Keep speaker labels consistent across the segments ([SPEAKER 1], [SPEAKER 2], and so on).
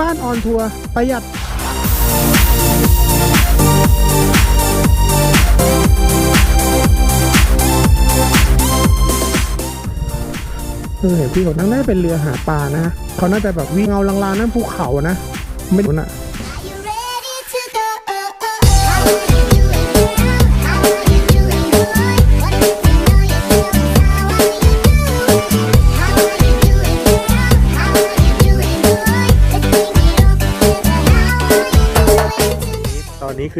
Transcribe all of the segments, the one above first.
[SPEAKER 1] บ้านออนทัวร์ประหยัดเออพี่เขานั่งได้เป็นเรือหาปลานะ เขาน่าจะแบบวิ่งเงาลางๆนั่นภูเขานะ ไม่รู้นะ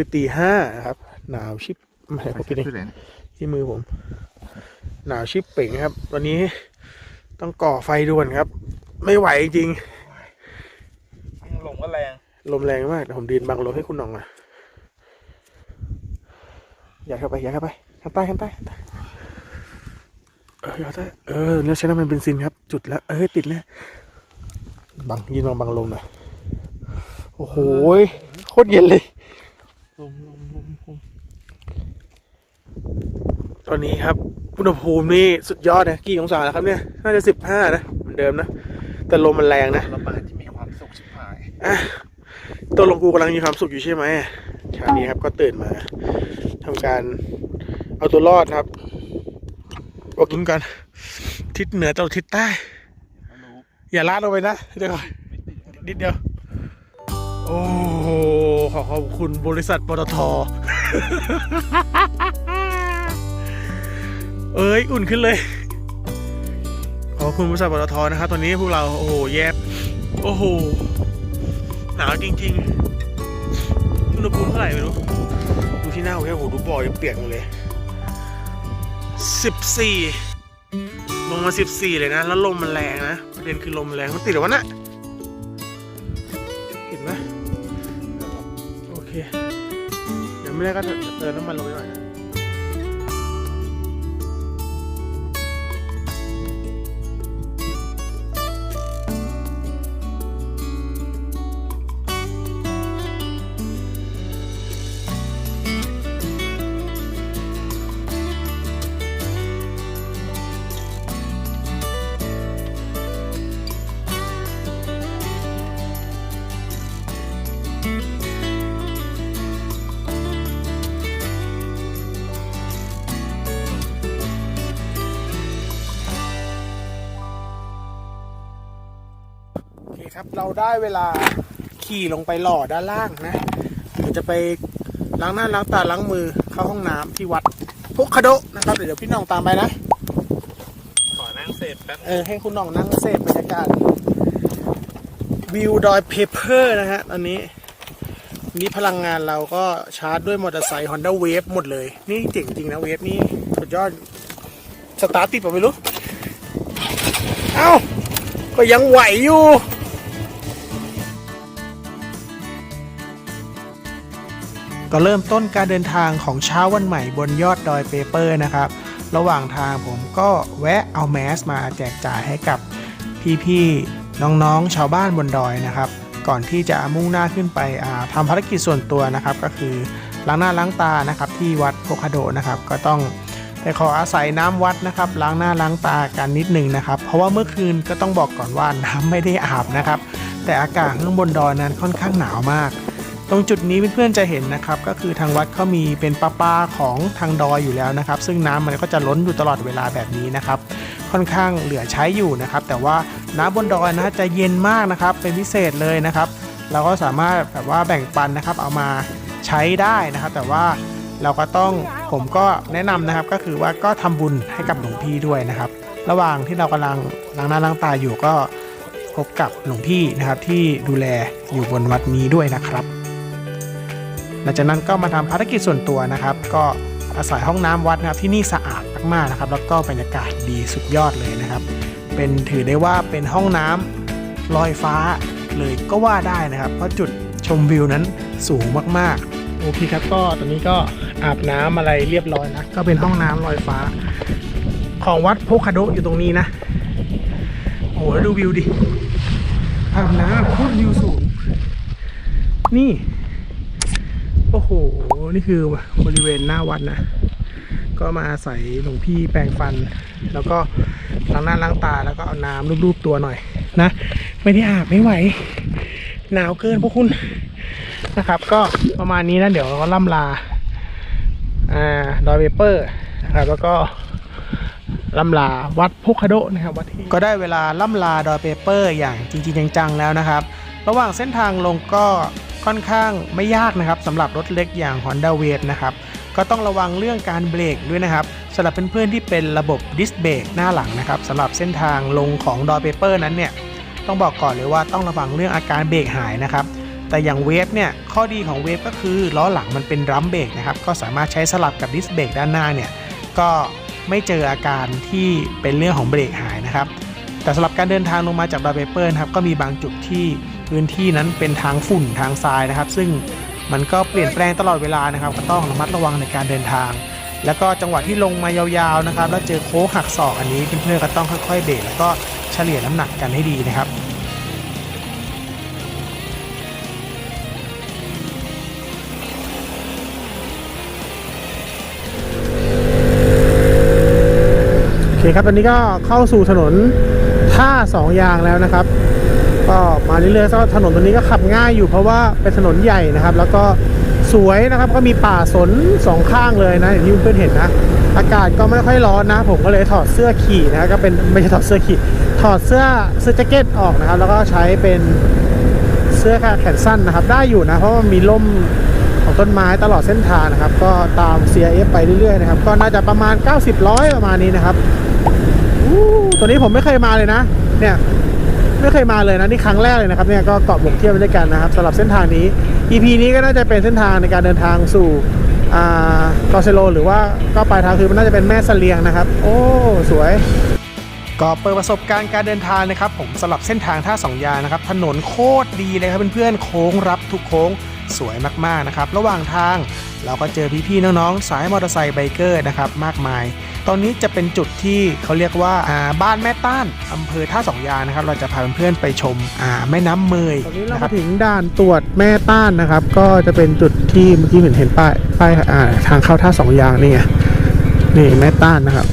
[SPEAKER 1] คือตีห้าครับ หนาวชิบไม่ผมกินเอง
[SPEAKER 2] ชื่ออะไรนะ
[SPEAKER 1] ที่มือผม หนาวชิบเป่งครับ วันนี้ต้องก่อไฟด่วนครับ ไม่ไหวจริง
[SPEAKER 2] ลมก็แรง
[SPEAKER 1] ลมแรงมากแต่ผมดีนบังลมให้คุณหน่องอะอย่าเข้าไปอย่าเข้าไปข้างใต้ข้างใต้ข้างใต้เอออย่าใต้เออแล้วใช้น้ำมันเบนซินครับ จุดแล้วเออติดแล้วบังยินบังบังลมหน่อยโอ้โหโคตรเย็นเลย
[SPEAKER 2] ลมลมลมลม
[SPEAKER 1] ตอนนี้ครับอุณหภูมินี่สุดยอดนะกี่องศาแล้วครับเนี่ยน่าจะสิบห้านะเหมือนเดิมนะ แต่ลมมันแรงนะ
[SPEAKER 2] ระบาที่มีความสุขชิบหาย
[SPEAKER 1] อะตัวลงกูกำลังมีความสุขอยู่ใช่ไหมเช้านี้ครับก็ตื่นมาทำการเอาตัวรอดครับบอกกินกันทิศเหนือตกทิศใต้ อย่าลาดลงไปนะเดี๋ยวก่อนนิดเดียว โอ้โหขอขอบคุณบริษัทปตทเอ้ยอุ่นขึ้นเลย ขอบคุณบริษัทปตทนะครับตอนนี้พวกเราโอ้โหแยบโอ้โหหนาวจริงๆอุณหภูมิเท่าไหร่ไม่รู้ดูที่หน้าผมแค่โอ้โหดูบ่อยังเปียกหมดเลยสิบสี่ลงมาสิบสี่เลยนะ แล้วลมมันแรงนะประเด็นคือลมมันแรงมันติดหรอวะน่ะ ไม่ได้ก็เติมน้ำมันลงไปหน่อยนะ ได้เวลาขี่ลงไปหล่อด้านล่างนะเดี๋ยวจะไปล้างหน้าล้างตาล้างมือเข้าห้องน้ำที่วัดพุคคาโดะนะครับเดี๋ยวพี่น้องตามไปนะ
[SPEAKER 2] ขอนั่งเสร็จแป๊บ
[SPEAKER 1] เออให้คุณน้องนั่งเสพบรรยากาศวิวดอยเพเปอร์นะฮะตอนนี้นี่พลังงานเราก็ชาร์จด้วยมอเตอร์ไซค์ Honda Wave หมดเลย นี่เจ๋งจริงนะเวฟนี่สุดยอด สตาร์ทติดป่ะไม่รู้ เอ้า ก็ยังไหวอยู่ ก็เริ่มต้นการเดินทางของเช้าวันใหม่บนยอดดอยเปเปอร์นะครับ ระหว่างทางผมก็แวะเอาแมสมาแจกจ่ายให้กับพี่ๆน้องๆ ชาวบ้านบนดอยนะครับ ก่อนที่จะมุ่งหน้าขึ้นไปอ่าทำภารกิจส่วนตัวนะครับ ก็คือล้างหน้าล้างตานะครับที่วัดโพคาโดนะครับ ก็ต้องไปขออาศัยน้ำวัดนะครับล้างหน้าล้างตากันนิดหนึงนะครับ เพราะว่าเมื่อคืนก็ต้องบอกก่อนว่าน้ำไม่ได้อาบนะครับ แต่อากาศข้างบนดอยนั้นค่อนข้างหนาวมาก ตรงจุดนี้เพื่อนๆจะเห็นนะครับก็คือทางวัดเขามีเป็นประปาของทางดอยอยู่แล้วนะครับ ซึ่งน้ำมันก็จะล้นอยู่ตลอดเวลาแบบนี้นะครับ ค่อนข้างเหลือใช้อยู่นะครับ แต่ว่าน้ำบนดอยนะจะเย็นมากนะครับ เป็นพิเศษเลยนะครับ เราก็สามารถแบบว่าแบ่งปันนะครับ เอามาใช้ได้นะครับ แต่ว่าเราก็ต้องผมก็แนะนำนะครับ ก็คือว่าก็ทำบุญให้กับหลวงพี่ด้วยนะครับ ระหว่างที่เรากำลังล้างหน้าล้างตาอยู่ก็พบกับหลวงพี่นะครับที่ดูแลอยู่บนวัดนี้ด้วยนะครับ หลังจากนั้นก็มาทำภารกิจส่วนตัวนะครับ ก็อาศัยห้องน้ำวัดนะครับที่นี่สะอาดมากๆนะครับ แล้วก็บรรยากาศดีสุดยอดเลยนะครับ เป็นถือได้ว่าเป็นห้องน้ำลอยฟ้าเลยก็ว่าได้นะครับ เพราะจุดชมวิวนั้นสูงมากๆ โอเคครับก็ตอนนี้ก็อาบน้ำอะไรเรียบร้อยนะ ก็เป็นห้องน้ำลอยฟ้า ของวัดโพคาโดอยู่ตรงนี้นะ โอ้โหดูวิวดิอาบน้ำโคตรวิวสูง นี่ โอ้โห นี่คือบริเวณหน้าวัดนะ ก็มาอาศัยหลวงพี่แปรงฟัน แล้วก็ล้างหน้าล้างตาแล้วก็เอาน้ำรูปๆตัวหน่อยนะ ไม่ได้อาบไม่ไหว
[SPEAKER 3] หนาวเกินพวกคุณนะครับ ก็ประมาณนี้นะ เดี๋ยวเราก็ล่ำลาอ่าดอยเวเปอร์นะครับแล้วก็ล่ำลาวัดโพคาโดนะครับวัดที่ก็ได้เวลาล่ำลาดอยเปเปอร์อย่างจริงๆจังๆแล้วนะครับ ระหว่างเส้นทางลงก็ ค่อนข้างไม่ยากนะครับสำหรับรถเล็กอย่าง Honda w a v นะครับก็ต้องระวังเรื่องการเบรกด้วยนะครับสำหรับเพื่อนๆที่เป็นระบบดิสเบรกหน้าหลังนะครับสำหรับเส้นทางลงของดอยเปเปอร์นั้นเนี่ยต้องบอกก่อนเลยว่าต้องระวังเรื่องอาการเบรกหายนะครับแต่อย่างเวฟเนี่ยข้อดีของเวฟก็คือล้อหลังมันเป็นรัมเบรกนะครับก็สามารถใช้สลับกับดิสเบรกด้านหน้าเนี่ยก็ไม่เจออาการที่เป็นเรื่องของเบรกหายนะครับแต่สำหรับการเดินทางลงมาจากดอยเปเปอร์นะครับก็มีบางจุดที่ พื้นที่นั้นเป็นทางฝุ่นทางทรายนะครับ ซึ่งมันก็เปลี่ยนแปลงตลอดเวลานะครับ ก็ต้องระมัดระวังในการเดินทาง แล้วก็จังหวะที่ลงมายาวๆนะครับ แล้วเจอโค้งหักศอกอันนี้เพื่อนๆก็ต้องค่อยๆเบรกแล้วก็เฉลี่ยน้ำหนักกันให้ดีนะครับโอเคครับตอนนี้ก็เข้าสู่ถนนท่าสองยางแล้วนะครับ ก็มาเรื่อยๆก็ถนนตัวนี้ก็ขับง่ายอยู่เพราะว่าเป็นถนนใหญ่นะครับ แล้วก็สวยนะครับก็มีป่าสนสองข้างเลยนะอย่างที่เพื่อนเห็นนะ อากาศก็ไม่ค่อยร้อนนะ ผมก็เลยถอดเสื้อขี่นะก็เป็นไม่ใช่ถอดเสื้อขี่ถอดเสื้อเสื้อแจ็คเก็ตออกนะครับ แล้วก็ใช้เป็นเสื้อแขนสั้นนะครับ ได้อยู่นะเพราะว่ามีร่มของต้นไม้ตลอดเส้นทางนะครับ ก็ตาม CIF ไปเรื่อยๆนะครับ ก็น่าจะประมาณ 90ร้อยประมาณนี้นะครับตัวนี้ผมไม่เคยมาเลยนะ เนี่ย ไม่เคยมาเลยนะนี่ครั้งแรกเลยนะครับเนี่ยก็เกาะหมกเที่ยวไปด้วยกันนะครับสำหรับเส้นทางนี้ EP นี้ก็น่าจะเป็นเส้นทางในการเดินทางสู่กอเซโล หรือว่าก็ปลายทางคือมันน่าจะเป็นแม่เสลียงนะครับ โอ้สวยก็เปิดประสบการณ์การเดินทางนะครับ ผมสำหรับเส้นทางท่าสองยานะครับ ถนนโคตรดีเลยครับเพื่อนๆโค้งรับทุกโค้ง สวยมากๆนะครับ ระหว่างทางเราก็เจอพี่ๆน้องๆ สายมอเตอร์ไซค์ไบเกอร์นะครับมากมาย ตอนนี้จะเป็นจุดที่เขาเรียกว่าบ้านแม่ต้านอำเภอท่าสองยางนะครับ เราจะพาเพื่อนๆไปชมแม่น้ำเมยตอนนี้เราถึงด่านตรวจแม่ต้านนะครับ ก็จะเป็นจุดที่เมื่อกี้เห็นเห็นป้ายป้ายทางเข้าท่าสองยางนี่ไงนี่แม่ต้านนะครับ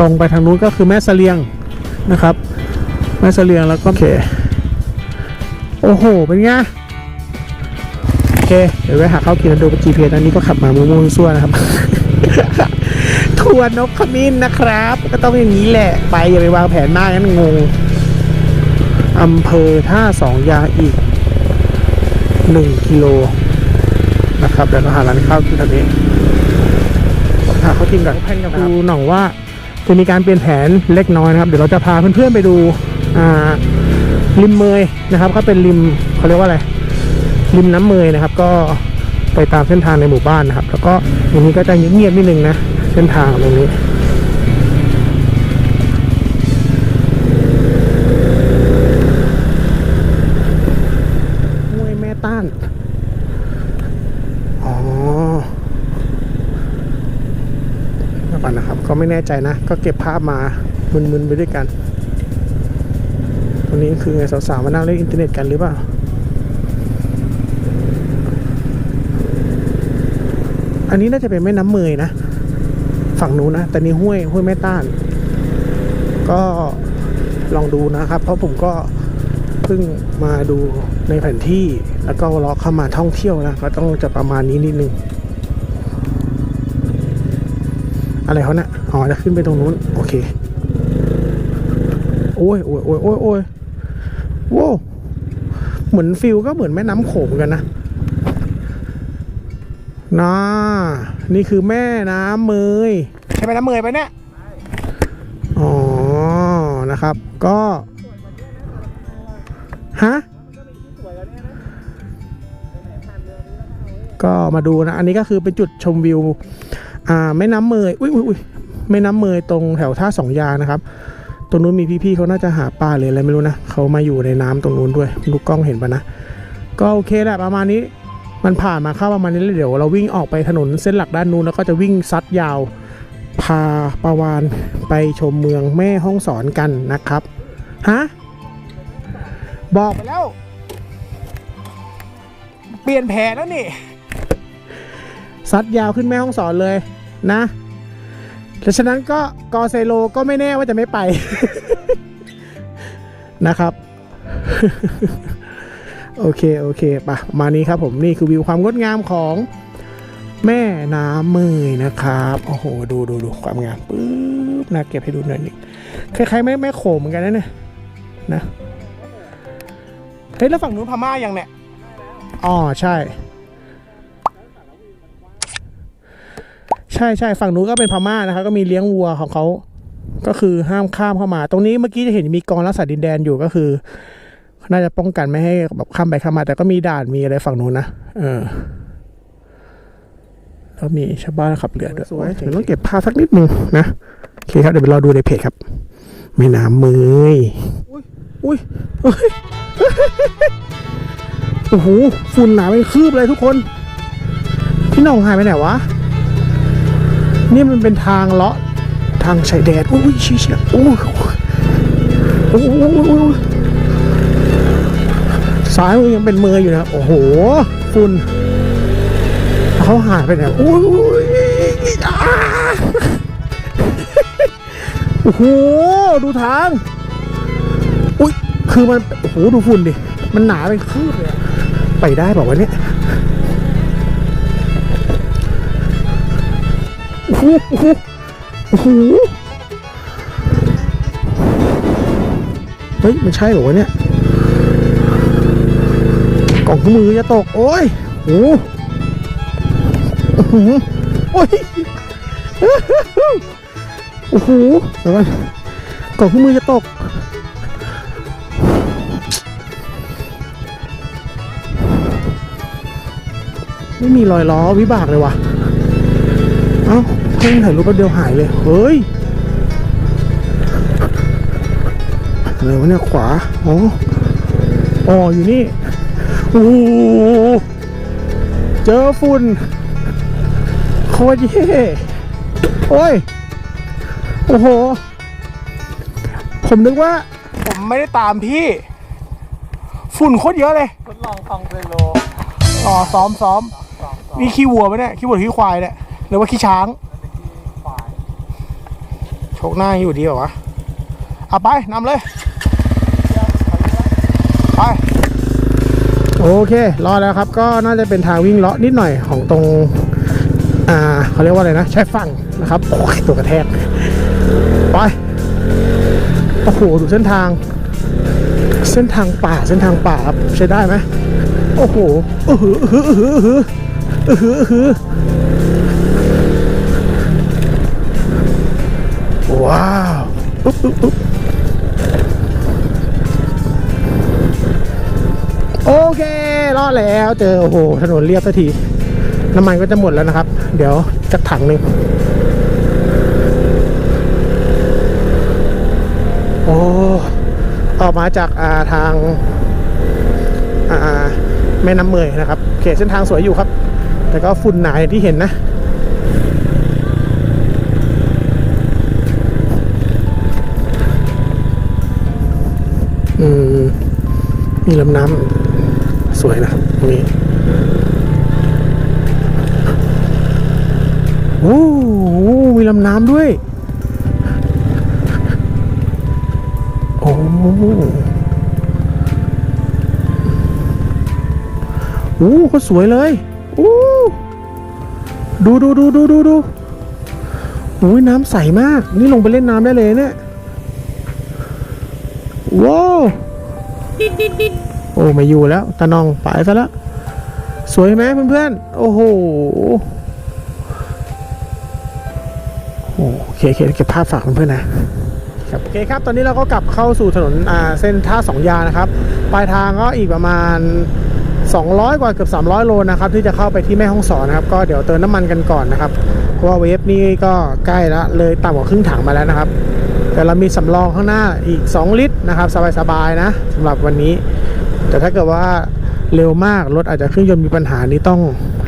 [SPEAKER 3] ตรงไปทางนู้นก็คือแม่เสลียงนะครับ แม่เสลียงแล้วก็โอเคโอ้โห เป็นไง เค เดี๋ยวไปหาข้าวกินแล้วดู GPS อันนี้ก็ขับมามุ่งๆซั่วนะครับ ทัวร์นกขมิ้นนะครับ ก็ต้องอย่างนี้แหละ ไปอย่าไปวางแผนมากงั้นงงอำเภอท่าสองยาอีกหนึ่งกิโลนะครับเดี๋ยวเราหาร้านข้าวกินตอนนี้หาข้าวกินก่อนแพนกับดูหน่องว่าจะมีการเปลี่ยนแผนเล็กน้อยนะครับ เดี๋ยวเราจะพาเพื่อนๆไปดูอ่าริมเมยนะครับเขาเป็นริมเขาเรียกว่าอะไร ริมน้ำเมยนะครับ ก็ไปตามเส้นทางในหมู่บ้านนะครับ แล้วก็ตรงนี้ก็จะเงียบๆนิดนึงนะเส้นทางตรงนี้ห้วยแม่ต้าน อ๋อก่อนนะครับ ก็ไม่แน่ใจนะ ก็เก็บภาพมามึนๆไปด้วยกัน ตรงนี้คือไงสาวๆมานั่งเล่นอินเทอร์เน็ตกันหรือเปล่า อันนี้น่าจะเป็นแม่น้ำเมยนะ ฝั่งนู้นนะ แต่นี่ห้วยห้วยแม่ต้าน ก็ลองดูนะครับ เพราะผมก็เพิ่งมาดูในแผนที่แล้วก็รอเข้ามาท่องเที่ยวนะ ก็ต้องจะประมาณนี้นิดนึง อะไรเขานะ่ะอ๋อจะขึ้นไปตรงนู้น โอเค โอ้ยโอ้ยโอ้ยโอ้ยโอ้ยโว้เหมือนฟิลก็เหมือนแม่น้ำโขงกันนะ น่านี่คือแม่น้ำเมยใช่แม่น้ำเมยปะเนี่ยอ๋อ นะครับ ก็ฮะก็มาดูนะ อันนี้ก็คือเป็นจุดชมวิว อ่าแม่น้ำเมยอุ้ยอุ้ยอุ้ยแม่น้ำเมยตรงแถวท่าสองยางนะครับ ตรงนู้นมีพี่ๆเขาน่าจะหาปลาหรืออะไรไม่รู้นะเขามาอยู่ในน้ำตรงนู้นด้วย ดูกล้องเห็นปะนะ ก็โอเคแหละประมาณนี้ มันผ่านมาเข้าประมาณนี้แล้วเดี๋ยวเราวิ่งออกไปถนนเส้นหลักด้านนู้นแล้วก็จะวิ่งซัดยาว พาปาวานไปชมเมืองแม่ห้องสอนกันนะครับฮะบอกไปแล้ว เปลี่ยนแผนแล้วนี่ซัดยาวขึ้นแม่ห้องสอนเลยนะดังนั้นก็กอเซโลก็ไม่แน่ว่าจะไม่ไปนะครับ โอเค โอเคปะมานี้ครับผมนี่คือวิวความงดงามของแม่น้ำเมยนะครับโอ้โหดูดูดูความงามปึ๊บนะเก็บให้ดูหน่อยนี่คล้ายๆแม่แม่โขงเหมือนกันนะเนี่ยนะเฮ้ยแล้วฝั่งนู้นพม่ายังเนี่ยอ๋อใช่ ใช่ใช่ฝั่งนู้นก็เป็นพม่านะครับก็มีเลี้ยงวัวของเขาก็คือห้ามข้ามเข้ามา ตรงนี้เมื่อกี้จะเห็นมีกองรักษาดินแดนอยู่ก็คือ น่าจะป้องกันไม่ให้แบบข้ามไปข้ามมา แต่ก็มีด่านมีอะไรฝั่งนู้นนะเออแล้วมีชาวบ้านขับเรือด้วยสวยเดี๋ยวต้องเก็บภาพสักนิดนึงนะโอเคครับเดี๋ยวไปรอดูในเพจครับแม่น้ำเมยอุ้ยอุ้ยเฮ้ยโอ้โหฝุ่นหนาเป็นคืบเลยทุกคน พี่หน้องหายไปไหนวะ นี่มันเป็นทางเลาะทางชายแดนอุ้ยเชี่ยเชี่ยโอ้ยโอ้โหโอ้โหโอ้โห ซ้ายมือยังเป็นมืออยู่นะ โอ้โห ฝุ่นเขาหายไปไหนโอ้ยโอ้โห ดูทาง อุ้ย คือมัน โอ้โห ดูฝุ่นดิ มันหนาเป็นคืบเลยไปได้บอกว่าวะเนี่ยโอ้โหโอ้โห เฮ้ย มันใช่เหรอวะเนี่ย องเครื่องมือจะตก โอ้ยโอ้โหโอ้ยโอ้โหเดี๋ยวก่อนก่องเครื่องมือจะตกไม่มีรอยล้อวิบากเลยว่ะ เอ้าเพิ่งถ่ายรูปแป๊บเดียวหายเลย เฮ้ยอะไรวะเนี่ยขวา อ๋อ อ๋ออยู่นี่ อ้โหเจอฝุ่นโคตรเย่โอ้ย โอ้โห ผมนึกว่า ผมไม่ได้ตามพี่ ฝุ่นโคตรเยอะเลย
[SPEAKER 2] ทดลองคองเซโล
[SPEAKER 3] อ๋อซ้อมซ้อมนี่ขี้วัวไหมเนี่ยขี้วัวหรือขี้ควายเนี่ยหรือว่าขี้ช้าง
[SPEAKER 2] ฝ่าย
[SPEAKER 3] โชกหน้าอยู่ดีเหรอวะเอาไปนำเลย ไป โอเครอดแล้วครับ ก็น่าจะเป็นทางวิ่งเลาะนิดหน่อยของตรง อ่าเขาเรียกว่าอะไรนะใช้ฝั่งนะครับโอ้ยตัวกระแทกไปโอ้โหดูเส้นทาง เส้นทางป่าเส้นทางป่าครับใช้ได้ไหมโอ้โหเออหือเออหือเออหือเออหือเออหือว้าวปุ๊บปุ๊บปุ๊บ โอเค รอดแล้วเจอโอ้โหถนนเรียบสักที น้ำมันก็จะหมดแล้วนะครับ เดี๋ยวจักถังหนึ่งโอ้ออกมาจากาทางาแม่น้ำเมยนะครับโอเคเส้นทางสวยอยู่ครับ แต่ก็ฝุ่นหนาอย่างที่เห็นนะอืมมีลำน้ำ วยนะครับตรงนี้โอ้มีลำน้ำด้วย โอ้โหโอ้ก็สวยเลยโอ้ดูดูดูดูดูดูโอ้ยน้ำใสมาก นี่ลงไปเล่นน้ำได้เลยเนี่ย ว้าว โอ้ไม่อยู่แล้วตาน้องไปซะแล้วสวยไหมเพื่อนๆ โอ้โหโอ้โอเคโอเคเก็บภาพฝากเพื่อนๆนะครับโอเคครับ ตอนนี้เราก็กลับเข้าสู่ถนนอ่าเส้นท่าสองยานะครับ ปลายทางก็อีกประมาณ 200 กว่าเกือบ 300 โลนะครับ ที่จะเข้าไปที่แม่ห้องสอนนะครับ ก็เดี๋ยวเติมน้ำมันกันก่อนนะครับ เพราะว่าเวฟนี่ก็ใกล้แล้วเลยต่ำกว่าครึ่งถังมาแล้วนะครับ แต่เรามีสำรองข้างหน้าอีก 2 ลิตรนะครับ สบายๆนะสำหรับวันนี้ แต่ถ้าเกิดว่าเร็วมากรถอาจจะเครื่องยนต์มีปัญหานี้ต้อง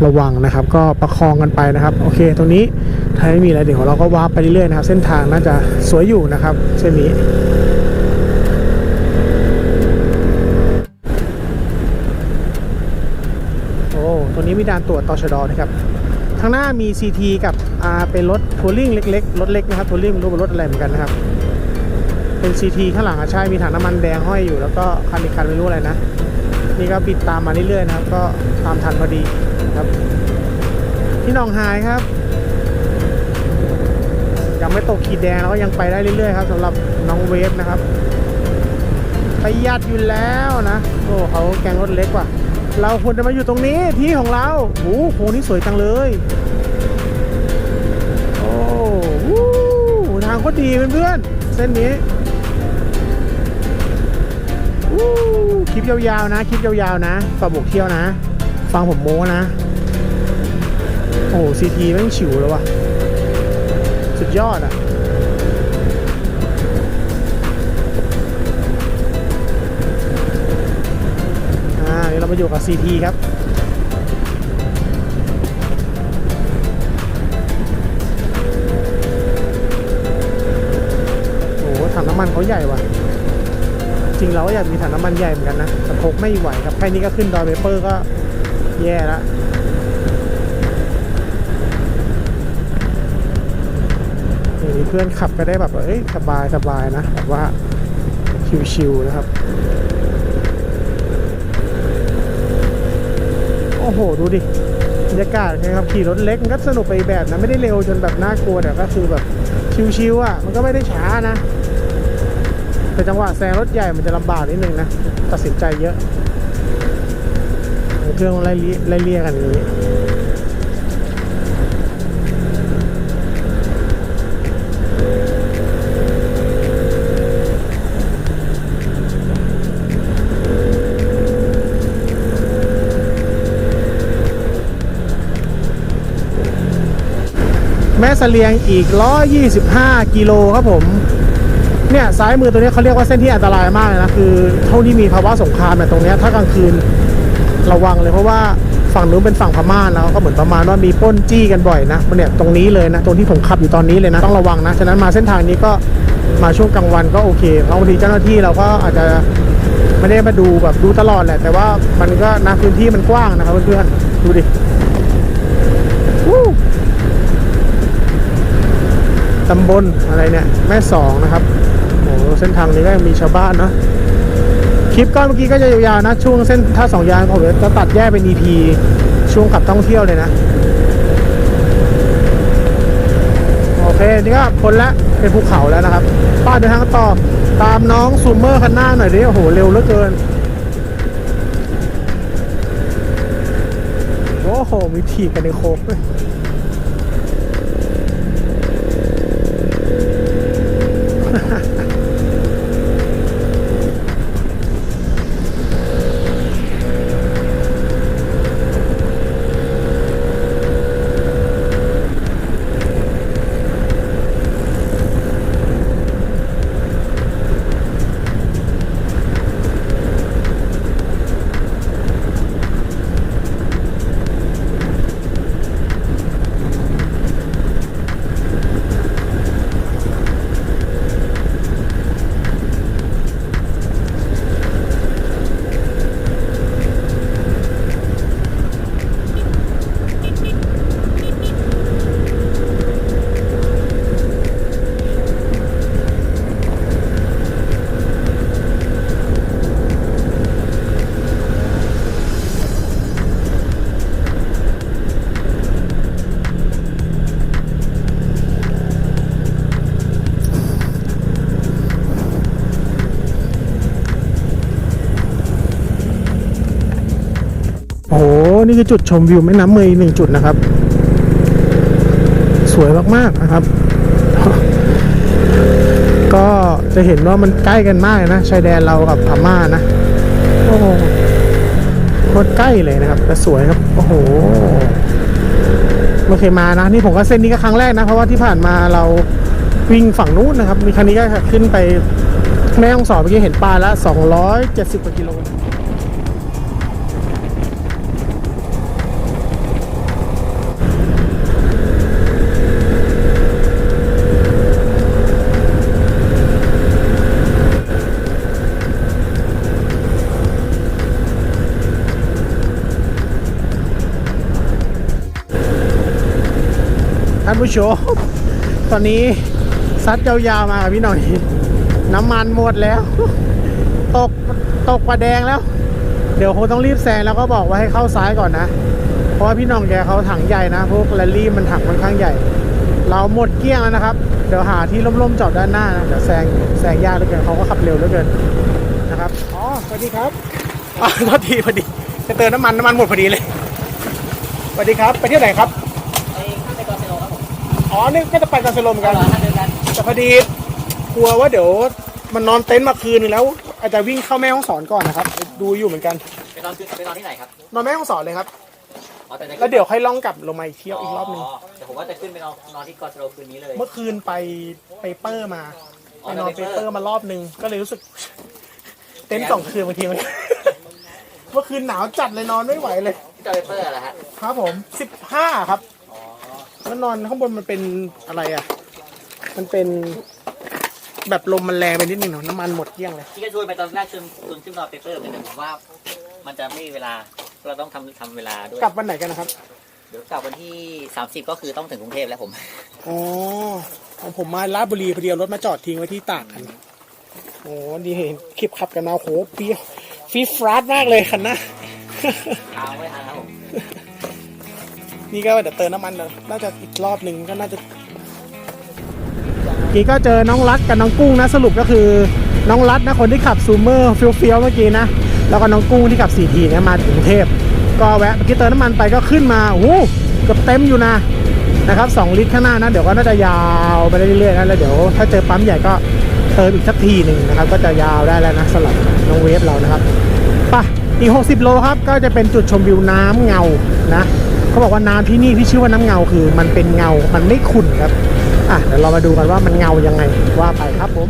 [SPEAKER 3] ระวังนะครับ ก็ประคองกันไปนะครับ โอเค ตรงนี้ถ้าไม่มีอะไรเดี๋ยวเราก็วาร์ปไปเรื่อยๆนะครับ เส้นทางน่าจะสวยอยู่นะครับเส้นนี้โอ้ตัวนี้มีด่านตรวจตชดนะครับข้างหน้ามี CT กับอ่าเป็นรถทัวริงเล็กๆรถเล็กนะครับทัวริงไม่รู้เป็นรถอะไรเหมือนกันนะครับ เป็น CT ข้างหลังอะใช่มีถังน้ำมันแดงห้อยอยู่ แล้วก็คันอีกคันไม่รู้อะไรนะ นี่ก็ปิดตามมาเรื่อยๆนะครับ ก็ตามทันพอดีครับ ที่หนองหายครับยังไม่ตกขีดแดงแล้วก็ยังไปได้เรื่อยๆครับสำหรับน้องเวฟนะครับประหยัดอยู่แล้วนะโอ้เขาแกงรถเล็กว่ะเราควรจะมาอยู่ตรงนี้ที่ของเราโอ้โหนี่สวยจังเลยโอ้วู้ทางก็ดีเพื่อนๆเส้นนี้ คลิปยาวๆนะ คลิปยาวๆนะฝาบกเที่ยวนะ ฟังผมโม้นะ โอ้ซีทีแม่งฉิวแล้วว่ะสุดยอดอะอ่าเดี๋ยวเรามาอยู่กับ CT ครับโอ้โหถังน้ำมันเขาใหญ่ว่ะ จริงเราก็อยากมีถังน้ำมันใหญ่เหมือนกันนะแต่พกไม่ไหวครับแค่นี้ก็ขึ้นดอยเปเปอร์ก็แย่แล้วมีเพื่อนขับก็ได้แบบเอ้ยสบายสบายนะแบบว่าชิวๆนะครับ โอ้โห ดูดิบรรยากาศนะครับขี่รถเล็กมันก็สนุกไปแบบนะ ไม่ได้เร็วจนแบบน่ากลัวแต่ก็คือแบบชิวๆอะ มันก็ไม่ได้ช้านะ แต่จังหวะแซงรถใหญ่มันจะลำบากนิดนึงนะ ตัดสินใจเยอะ เครื่องไล่เลี่ยไล่เลี่ยกันอย่างนี้แม่เสลียงอีก 125 กิโลครับผม เนี่ยซ้ายมือตัวนี้เขาเรียกว่าเส้นที่อันตรายมากเลยนะคือเท่าที่มีภาวะสงครามเนี่ยตรงนี้ถ้ากลางคืนระวังเลยเพราะว่าฝั่งนู้นเป็นฝั่งพม่าแล้วก็เหมือนประมาณว่ามีป้นจี้กันบ่อยนะมันเนี่ยตรงนี้เลยนะตรงที่ผมขับอยู่ตอนนี้เลยนะต้องระวังนะฉะนั้นมาเส้นทางนี้ก็มาช่วงกลางวันก็โอเคเพราะบางทีเจ้าหน้าที่เราก็อาจจะไม่ได้มาดูแบบดูตลอดแหละ แต่ว่ามันก็นะพื้นที่มันกว้างนะครับเพื่อนๆดูดิวู้ตำบลอะไรเนี่ย แม่สองนะครับ เส้นทางนี้ก็ยังมีชาวบ้านเนาะคลิปก้อนเมื่อกี้ก็จะยาวๆนะ ช่วงเส้นท่าสองยางผมจะตัดแยกเป็น EP ช่วงขับท่องเที่ยวเลยนะโอเคนี่ก็พ้นแล้วเป็นภูเขาแล้วนะครับป้าเดินทางต่อตามน้องซูมเมอร์คันหน้าหน่อยดิโอ้โหเร็วเหลือเกินโอ้โหมีถีบกันในโค้งด้วย คือจุดชมวิวแม่น้ำเมยหนึ่งจุดนะครับ สวยมากๆนะครับ ก็จะเห็นว่ามันใกล้กันมากนะชายแดนเรากับพม่านะโอ้โหโคตรใกล้เลยนะครับแต่สวยครับโอ้โหไม่เคยมานะนี่ผมก็เส้นนี้ก็ครั้งแรกนะ เพราะว่าที่ผ่านมาเราวิ่งฝั่งนู้นนะครับ มีคันนี้ก็ขึ้นไปแม่ฮ่องสอนเมื่อกี้เห็นปลาละ270กว่ากิโล ท่านผู้ชม ตอนนี้ซัดยาวๆมากับพี่หน่อย น้ำมันหมดแล้ว ตกตกกว่าแดงแล้ว เดี๋ยวคงต้องรีบแซงแล้วก็บอกว่าให้เข้าซ้ายก่อนนะ เพราะว่าพี่น้องแกเขาถังใหญ่นะ พวกแรลลี่มันถังค่อนข้างใหญ่ เราหมดเกลี้ยงแล้วนะครับ เดี๋ยวหาที่ร่มๆจอดด้านหน้านะ เดี๋ยวแซงแซงยากเหลือเกินเขาก็ขับเร็วเหลือเกินนะครับ อ๋อ สวัสดีครับอ๋อโทษทีพอดีจะเติมน้ำมันน้ำมันหมดพอดีเลย สวัสดีครับ ไปเที่ยวไหนครับ
[SPEAKER 4] อ๋
[SPEAKER 3] อนี่ก็จะไปกันสลมกัน
[SPEAKER 4] เหรอท่านเดียวกัน
[SPEAKER 3] แต่พอดีกลัวว่าเดี๋ยวมันนอนเต็นท์มาคืนนึงแล้ว อาจจะวิ่งเข้าแม่ห้องสอนก่อนนะครับ ดูอยู่เหมือนกัน
[SPEAKER 4] ไปนอนคืนไปนอนที่ไหนครับ
[SPEAKER 3] นอนแม่ห้องสอนเลยครับ
[SPEAKER 4] อ๋อแต่จะ
[SPEAKER 3] แล้วเดี๋ยวค่อยล่องกลับลงมาอีกเที่ยวอีกรอบหนึง
[SPEAKER 4] แต่ผมว่าจะขึ้นไปนอนนอนที่กอเซโลคืนนี้เลย
[SPEAKER 3] เมื่อคืนไปไปเปอร์มา
[SPEAKER 4] อ๋
[SPEAKER 3] ไป
[SPEAKER 4] อน
[SPEAKER 3] อน
[SPEAKER 4] ไป
[SPEAKER 3] เป
[SPEAKER 4] เปอร์
[SPEAKER 3] เปอร์มารอบนึงก็เลยรู้สึก เต็นท์สองคืนบางทีมันเมื่อคืนหนาวจัดเลยนอนไม่ไหวเลย
[SPEAKER 4] ที่จอไปเปอร์เหรอฮะ
[SPEAKER 3] ครับผมสิบห้าครับ
[SPEAKER 4] อ๋อ
[SPEAKER 3] แล้วนอนข้างบนมันเป็นอะไรอะ มันเป็นแบบลมมันแรงไปนิดนึงเนาะน้ำมันหมดเกลี้ยงเลย
[SPEAKER 4] ที่ก็ชวนไปตอนแรกชวนชวนขึ้นนอนเปเปอร์เหมือนกันแต่ผมว่า มันจะไม่มีเวลาเราต้องทำทำเวลาด้วย
[SPEAKER 3] กลับวันไหนกันนะครับ
[SPEAKER 4] เดี๋ยวกลับวันที่ 30 ก็คือต้องถึงกรุงเทพแล้วผม
[SPEAKER 3] อ๋อของผมมาลาดบุรีพอดีเอารถมาจอดทิ้งไว้ที่ตากกันโอ้ดีเห็นคลิปขับกันมาโอ้โหเปรี้ยวฟีดฟราดมากเลยคันหนะ
[SPEAKER 4] เอาไม่ทันครับผม
[SPEAKER 3] นี่ก็เดี๋ยวเติมน้ำมันแล้วน่าจะอีกรอบหนึ่งก็น่าจะกี้ก็เจอน้องรัดกับน้องกุ้งนะสรุปก็คือน้องรัดนะคนที่ขับซูเมอร์เฟี้ยวๆเมื่อกี้นะแล้วก็น้องกุ้งที่ขับ4ทีเนี่ยมาถึงกรุงเทพ ก็แวะเมื่อกี้เติมน้ำมันไปก็ขึ้นมาโอ้โหเกือบเต็มอยู่นะนะครับ2ลิตรข้างหน้านะเดี๋ยวก็น่าจะยาวไปเรื่อยๆนะแล้วเดี๋ยวถ้าเจอปั๊มใหญ่ก็เติมอีกสักทีหนึ่งนะครับก็จะยาวได้แล้วนะสำหรับน้องเวฟเรานะครับป่ะอีก 60 โลครับก็จะเป็นจุดชมวิวน้ำเงานะ เขาบอกว่าน้ำที่นี่ที่ชื่อว่าน้ำเงาคือ มันเป็นเงา มันไม่ขุ่นครับ อะเดี๋ยวเรามาดูกันว่ามันเงายังไงว่าไปครับผม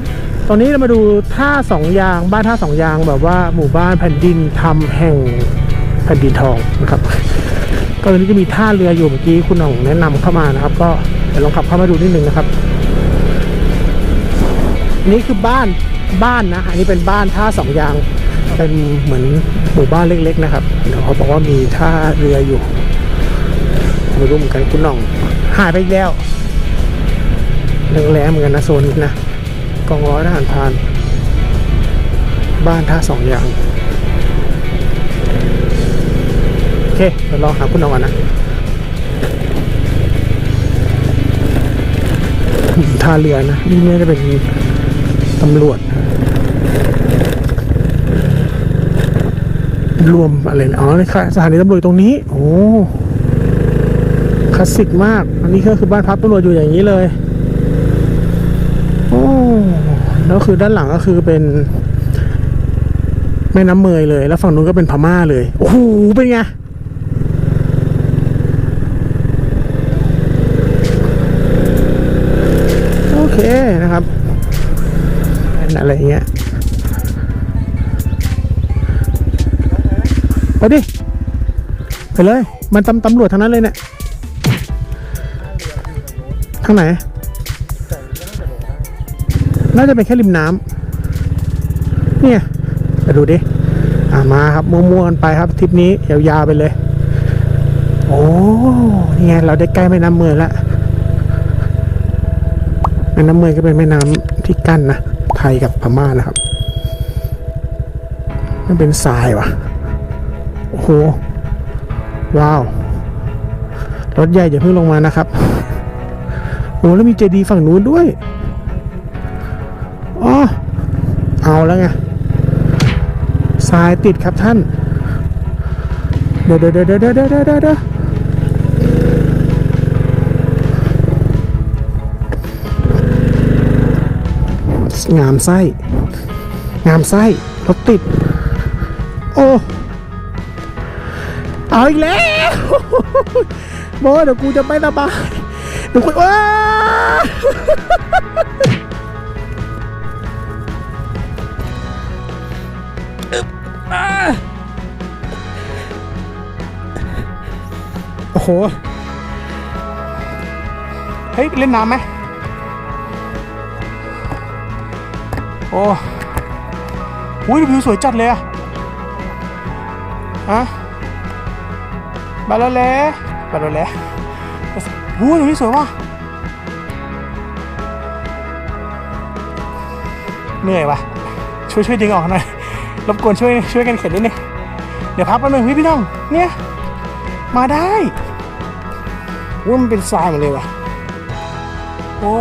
[SPEAKER 3] ตอนนี้เรามาดูท่าสองยางบ้านท่าสองยางแบบว่าหมู่บ้านแผ่นดินทำแห่งแผ่นดินทองนะครับ ก็ตอนนี้จะมีท่าเรืออยู่เมื่อกี้คุณหน่องแนะนำเข้ามานะครับ ก็เดี๋ยวลองขับเข้ามาดูนิดนึงนะครับ นี่คือบ้านบ้านนะอันนี้เป็นบ้านท่าสองยางเป็นเหมือนหมู่บ้านเล็ก ๆ นะครับเขาบอกว่ามีท่าเรืออยู่ ไม่รู้เหมือนกันคุณน่องหายไปอีกแล้วแรงเหมือนกันนะโซนนี้นะกองร้อยทหารพาน บ้านท่าสองอย่าง โอเคเดี๋ยวลองหาคุณน้องก่อนนะท่าเรือนะนี่น่าจะเป็นตำรวจ รวมอะไรนะอ๋อสถานีตำรวจตรงนี้ โอ้ ลาสสิกมาก อันนี้ก็คือบ้านพักตำรวจอยู่อย่างนี้เลย โอ้ แล้วคือด้านหลังก็คือเป็น แม่น้ำเมยเลย แล้วฝั่งนู้นก็เป็นพม่าเลย โอ้โห เป็นไง โอเคนะครับเป็นอะไรเงี้ย ไปดิ ไปเลย มันตำตำรวจทั้งนั้นเลยเนี่ย ทางไหน น่าจะเป็นแค่ริมน้ำเนี่ยไปดูดิอ่ามาครับมั่วๆกันไปครับทริปนี้ยาวๆไปเลย โอ้นี่ไงเราได้ใกล้แม่น้ำเมยแล้วแม่น้ำเมยก็เป็นแม่น้ำที่กั้นนะไทยกับพม่านะครับ มันเป็นทรายว่ะโอ้โหว้าว รถใหญ่อย่าเพิ่งลงมานะครับ โอ้แล้วมีเจดีฝั่งนู้นด้วยอ๋อเอาแล้วไงทรายติดครับท่าน เดี๋ยวเดี๋ยวเดี๋ยวเดี๋ยวเดี๋ยวเดี๋ยวเดี๋ยวงามไส้ งามไส้รถติด โอ้ เอาอีกแล้วโมเดี๋ยวกูจะไม่สบาย เดี๋ยวคุณว้าอ่าโอ้โห เฮ้ย เล่นน้ำไหมโอ้อุ้ยวิวสวยจัดเลยอะฮะบาลาเลบาลาเล อุ้ยตรงนี้สวยว่ะเหนื่อยว่ะช่วยช่วยดึงออกหน่อยรบกวนช่วยช่วยกันเข็นนิดนึงดี๋ยวพับแป๊บนึงพี่พี่น้องเนี่ยมาได้ว่ามันเป็นทรายหมดเลยว่ะโอ้